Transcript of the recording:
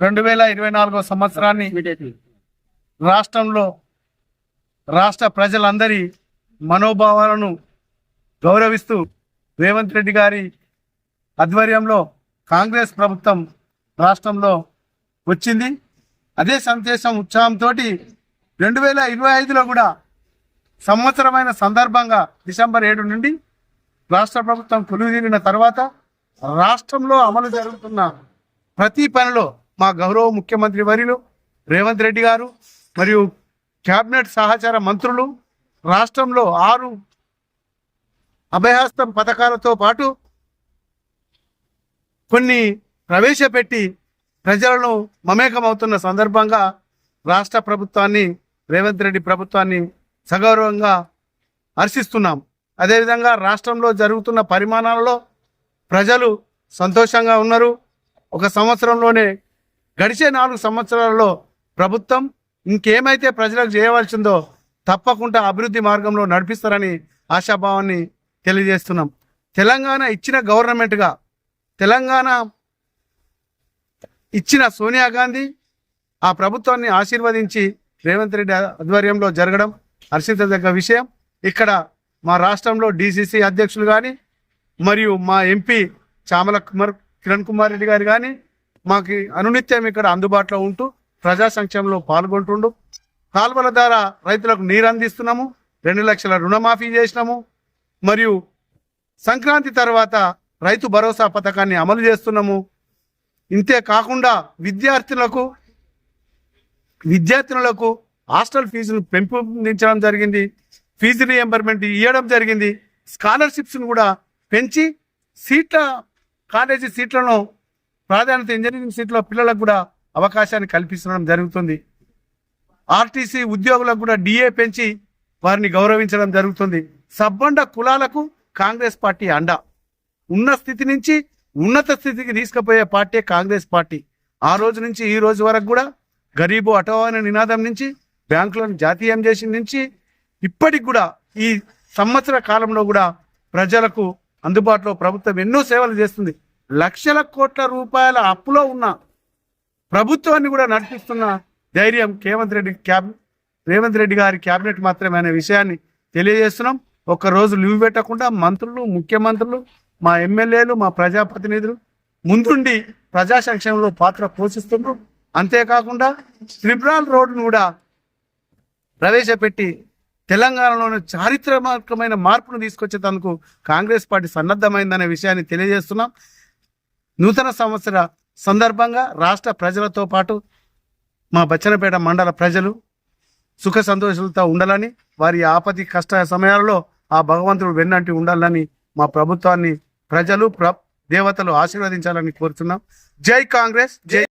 రెండు వేల ఇరవై నాలుగో సంవత్సరాన్ని రాష్ట్రంలో రాష్ట్ర ప్రజలందరి మనోభావాలను గౌరవిస్తూ రేవంత్ రెడ్డి గారి ఆధ్వర్యంలో కాంగ్రెస్ ప్రభుత్వం రాష్ట్రంలో వచ్చింది. అదే సందేశం ఉత్సాహంతో రెండు వేల ఇరవై ఐదులో కూడా సంవత్సరమైన సందర్భంగా డిసెంబర్ ఏడు నుండి రాష్ట్ర ప్రభుత్వం కొలువుదీరిన తర్వాత రాష్ట్రంలో అమలు జరుగుతున్న ప్రతి పనిలో మా గౌరవ ముఖ్యమంత్రి వర్యులు రేవంత్ రెడ్డి గారు మరియు క్యాబినెట్ సహచార మంత్రులు రాష్ట్రంలో ఆరు అభయహస్తం పథకాలతో పాటు కొన్ని ప్రవేశపెట్టి ప్రజలను మమేకమవుతున్న సందర్భంగా రాష్ట్ర ప్రభుత్వాన్ని రేవంత్ రెడ్డి ప్రభుత్వాన్ని సగౌరవంగా హర్షిస్తున్నాం. అదేవిధంగా రాష్ట్రంలో జరుగుతున్న పరిమాణాలలో ప్రజలు సంతోషంగా ఉన్నారు. ఒక సంవత్సరంలోనే గడిచే నాలుగు సంవత్సరాలలో ప్రభుత్వం ఇంకేమైతే ప్రజలకు చేయవలసిందో తప్పకుండా అభివృద్ధి మార్గంలో నడిపిస్తారని ఆశాభావాన్ని తెలియజేస్తున్నాం. తెలంగాణ ఇచ్చిన గవర్నమెంట్గా తెలంగాణ ఇచ్చిన సోనియా గాంధీ ఆ ప్రభుత్వాన్ని ఆశీర్వదించి రేవంత్ రెడ్డి ఆధ్వర్యంలో జరగడం హర్షించదగ్గ విషయం. ఇక్కడ మా రాష్ట్రంలో డిసిసి అధ్యక్షులు కానీ మరియు మా ఎంపీ చామల కుమార్ కిరణ్ కుమార్ రెడ్డి గారు కానీ మాకు అనునిత్యం ఇక్కడ అందుబాటులో ఉంటూ ప్రజా సంక్షేమంలో పాల్గొంటుండు. కాల్వల ద్వారా రైతులకు నీరు అందిస్తున్నాము. రెండు లక్షల రుణమాఫీ చేసినాము. మరియు సంక్రాంతి తర్వాత రైతు భరోసా పథకాన్ని అమలు చేస్తున్నాము. ఇంతే కాకుండా విద్యార్థులకు విద్యార్థినులకు హాస్టల్ ఫీజును పెంపొందించడం జరిగింది. ఫీజు రియంబర్మెంట్ ఇవ్వడం జరిగింది. స్కాలర్షిప్స్ను కూడా పెంచి సీట్ల కాలేజీ సీట్లను ప్రాధాన్యత ఇంజనీరింగ్ సీట్లో పిల్లలకు కూడా అవకాశాన్ని కల్పించడం జరుగుతుంది. ఆర్టీసీ ఉద్యోగులకు కూడా డిఏ పెంచి వారిని గౌరవించడం జరుగుతుంది. సబ్బండ కులాలకు కాంగ్రెస్ పార్టీ అండ. ఉన్న స్థితి నుంచి ఉన్నత స్థితికి తీసుకుపోయే పార్టీ కాంగ్రెస్ పార్టీ. ఆ రోజు నుంచి ఈ రోజు వరకు కూడా గరీబు అటో అనే నినాదం నుంచి బ్యాంకులను జాతీయం చేసిన నుంచి ఇప్పటికి కూడా ఈ సంవత్సర కాలంలో కూడా ప్రజలకు అందుబాటులో ప్రభుత్వం ఎన్నో సేవలు చేస్తుంది. లక్షల కోట్ల రూపాయల అప్పులో ఉన్న ప్రభుత్వాన్ని కూడా నడిపిస్తున్న ధైర్యం రేవంత్ రెడ్డి క్యాబ్ రేవంత్ రెడ్డి గారి క్యాబినెట్ మాత్రమే అనే విషయాన్ని తెలియజేస్తున్నాం. ఒక్క రోజు లీవ్ పెట్టకుండా మంత్రులు ముఖ్యమంత్రులు మా ఎమ్మెల్యేలు మా ప్రజాప్రతినిధులు ముందుండి ప్రజా సంక్షేమంలో పాత్ర పోషిస్తున్నారు అంతేకాకుండా త్రిపురాల్ రోడ్డును కూడా ప్రవేశపెట్టి తెలంగాణలోని చారిత్రాత్మకమైన మార్పును తీసుకొచ్చేందుకు కాంగ్రెస్ పార్టీ సన్నద్ధమైందనే విషయాన్ని తెలియజేస్తున్నాం. నూతన సంవత్సర సందర్భంగా రాష్ట్ర ప్రజలతో పాటు మా బచ్చనపేట మండల ప్రజలు సుఖ సంతోషాలతో ఉండాలని వారి ఆపది కష్ట సమయాల్లో ఆ భగవంతుడు వెన్నంటి ఉండాలని మా ప్రభుత్వాన్ని ప్రజలు ప్ర దేవతలు ఆశీర్వదించాలని కోరుతున్నాం జై కాంగ్రెస్ జై